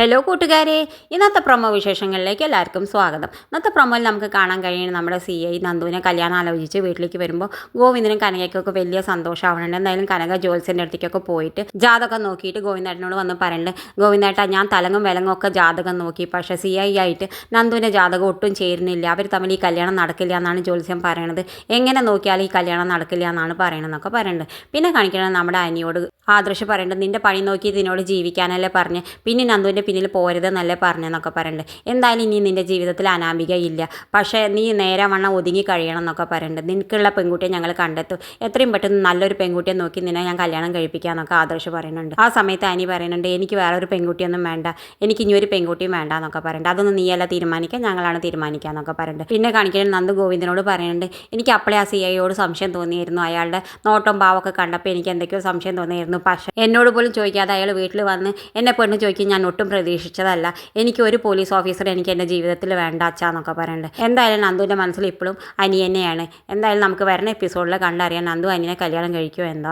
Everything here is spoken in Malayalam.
ഹലോ കൂട്ടുകാരെ. ഇന്നത്തെ പ്രൊമോ വിശേഷങ്ങളിലേക്ക് എല്ലാവർക്കും സ്വാഗതം. ഇന്നത്തെ പ്രൊമോയിൽ നമുക്ക് കാണാൻ കഴിയുന്നത് നമ്മുടെ സി ഐ നന്ദുവിനെ കല്യാണം ആലോചിച്ച് വീട്ടിലേക്ക് വരുമ്പോൾ ഗോവിന്ദനും കനകയ്ക്കൊക്കെ വലിയ സന്തോഷമാവുന്നുണ്ട് എന്തായാലും കനക ജോത്സ്യന്റെ അടുത്തേക്കൊക്കെ പോയിട്ട് ജാതകം നോക്കിയിട്ട് ഗോവിന്ദേട്ടനോട് വന്ന് പറയുന്നുണ്ട് ഗോവിന്ദേട്ട ഞാൻ തലങ്ങും വിലങ്ങും ഒക്കെ ജാതകം നോക്കി. പക്ഷേ സി ഐ ആയിട്ട് നന്ദുവിന്റെ ജാതകം ഒട്ടും ചേരുന്നില്ല. അവർ തമ്മിൽ ഈ കല്യാണം നടക്കില്ല എന്നാണ് ജ്യോത്സ്യം പറയണത്. എങ്ങനെ നോക്കിയാലും ഈ കല്യാണം നടക്കില്ല എന്നാണ് പറയണതെന്നൊക്കെ പറയുന്നുണ്ട് പിന്നെ കാണിക്കണം നമ്മുടെ അനിയോട് ആദർശ് പറയുന്നുണ്ട് നിന്റെ പണി നോക്കി ഇതിനോട് ജീവിക്കാനല്ലേ പറഞ്ഞ്. പിന്നെ നന്ദുവിന്റെ പിന്നിൽ പോരുതെന്നല്ലേ പറഞ്ഞെന്നൊക്കെ പറയണ്ട്. എന്തായാലും ഇനി നിന്റെ ജീവിതത്തിൽ അനാമിക ഇല്ല. പക്ഷേ നീ നേരെ വണ്ണം ഒതുങ്ങി കഴിയണം എന്നൊക്കെ പറയണ്ട്. നിനക്കുള്ള പെൺകുട്ടിയെ ഞങ്ങൾ കണ്ടെത്തും. എത്രയും പെട്ടെന്ന് നല്ലൊരു പെൺകുട്ടിയെ നോക്കി നിന്നെ ഞാൻ കല്യാണം കഴിപ്പിക്കാമെന്നൊക്കെ ആദർശ് പറയുന്നുണ്ട്. ആ സമയത്ത് അനി പറയുന്നുണ്ട് എനിക്ക് വേറെ ഒരു പെൺകുട്ടിയൊന്നും വേണ്ട. എനിക്ക് ഇനി ഒരു പെൺകുട്ടിയും വേണ്ട എന്നൊക്കെ പറയുന്നുണ്ട് അതൊന്നും നീയല്ല തീരുമാനിക്കുക ഞങ്ങളാണ് തീരുമാനിക്കുക എന്നൊക്കെ പറയുന്നുണ്ട് പിന്നെ കാണിക്കുന്നത് നന്ദു ഗോവിന്ദനോട് പറയുന്നുണ്ട് എനിക്ക് അപ്പോഴേ ആ സി ഐയോട് സംശയം തോന്നിയിരുന്നു അയാളുടെ നോട്ടം ഭാവമൊക്കെ കണ്ടപ്പോൾ എനിക്ക് എന്തൊക്കെയോ സംശയം തോന്നിയിരുന്നു പക്ഷേ എന്നോട് പോലും ചോദിക്കാതെ അയാൾ വീട്ടിൽ വന്ന് എന്നെ പെണ്ണ് ചോദിക്കും ഞാൻ ഒട്ടും പ്രതീക്ഷിച്ചതല്ല. എനിക്ക് ഒരു പോലീസ് ഓഫീസർ എനിക്ക് എന്റെ ജീവിതത്തിൽ വേണ്ട അച്ഛാന്നൊക്കെ പറയുന്നുണ്ട് എന്തായാലും നന്ദുവിന്റെ മനസ്സിൽ ഇപ്പോഴും അനിയനെയാണ്. എന്തായാലും നമുക്ക് വരുന്ന എപ്പിസോഡിൽ കണ്ടറിയാൻ നന്ദു അനിയനെ കല്യാണം കഴിക്കുമോ എന്താ